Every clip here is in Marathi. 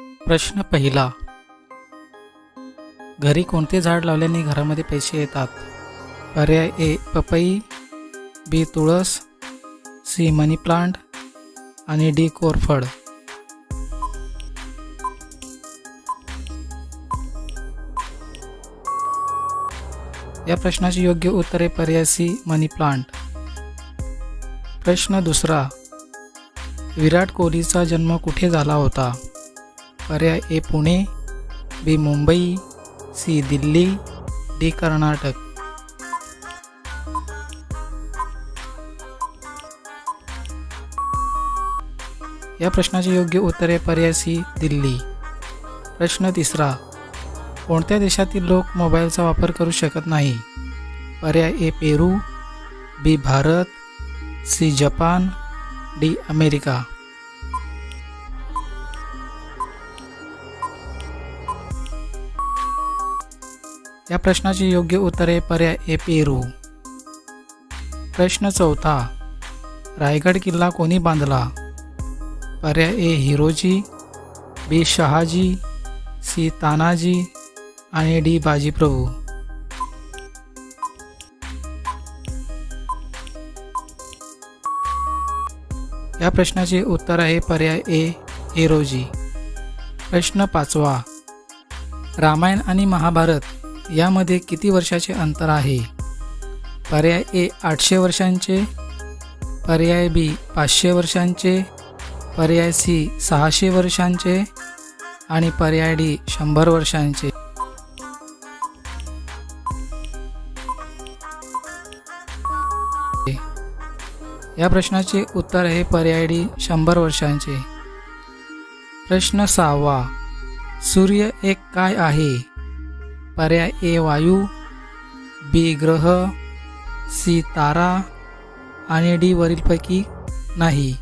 प्रश्न पहिला. घरी कोणते झाड लावल्याने घरामध्ये पैसे येतात? पर्याय ए पपई बी तुळस सी मनी प्लांट आणि डी कोरफड. या प्रश्नाचे योग्य उत्तर आहे पर्याय सी मनी प्लांट. प्रश्न दुसरा. विराट कोहलीचा जन्म कुठे झाला होता? पर्याय A Pune B Mumbai C Delhi D Karnataka. या प्रश्नाचे योग्य उत्तर आहे पर्याय सी दिल्ली. प्रश्न तिसरा कोणत्या देशातील लोक मोबाईलचा वापर करू शकत नाही? पर्याय A Peru B Bharat C Japan D America. या प्रश्नाचे योग्य उत्तर आहे पर्याय ए पेरू प्रश्न चौथा. रायगड किल्ला कोणी बांधला? पर्याय A Hiroji B Shahaji C Tanaji आणि डी बाजीप्रभू. या प्रश्नाचे उत्तर आहे पर्याय ए हिरोजी. प्रश्न पाचवा. रामायण आणि महाभारत यामध्ये किती वर्षाचे अंतर आहे? पर्याय ए आठशे वर्षांचे. पर्याय बी पाचशे वर्षांचे. पर्याय सी सहाशे वर्षांचे. आणि पर्याय डी शंभर वर्षांचे. या प्रश्नाचे उत्तर आहे पर्याय डी शंभर वर्षांचे. प्रश्न सहावा. सूर्य एक काय आहे? पर्याय ए वायू बी ग्रह सी तारा आणि डी वरीलपैकी नाही.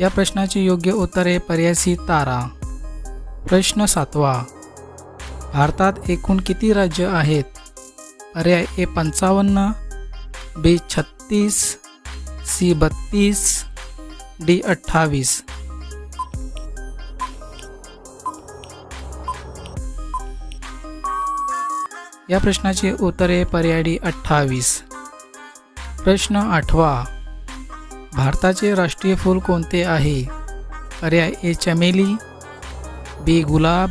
या प्रश्नाचे योग्य उत्तर आहे पर्याय सी तारा. प्रश्न सातवा. भारतात एकूण किती राज्य आहेत? पर्याय ए पंचावन्न बी छत्तीस सी बत्तीस डी अठ्ठावीस. या प्रश्नाचे उत्तर आहे पर्याय डी अठ्ठावीस. प्रश्न आठवा. भारताचे राष्ट्रीय फूल कोणते आहे? पर्याय ए चमेली बी गुलाब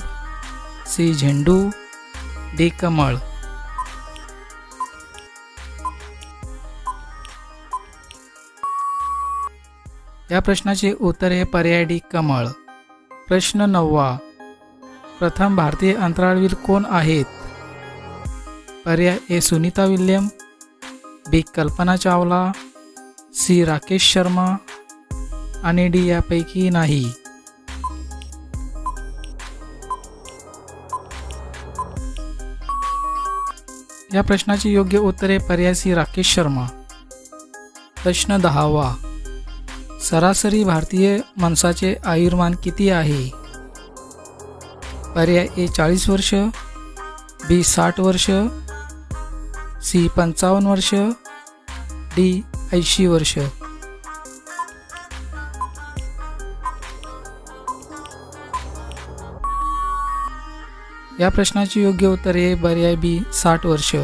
सी झेंडू डी कमळ. या प्रश्नाचे उत्तर आहे पर्याय डी कमळ. प्रश्न नववा. प्रथम भारतीय अंतराळवीर कोण आहेत? पर्याय ए सुनीता विल्यम. बी कल्पना चावला. सी राकेश शर्मा. आणि डी यापैकी नाही. या प्रश्नाचे योग्य उत्तर आहे पर्याय सी राकेश शर्मा. प्रश्न दहावा. सरासरी भारतीय माणसाचे आयुर्मान किती आहे? पर्याय ए चाळीस वर्ष बी साठ वर्ष सी पंचावन्न वर्ष डी ऐंशी वर्ष. या प्रश्नाचे योग्य उत्तर आहे पर्याय बी साठ वर्ष.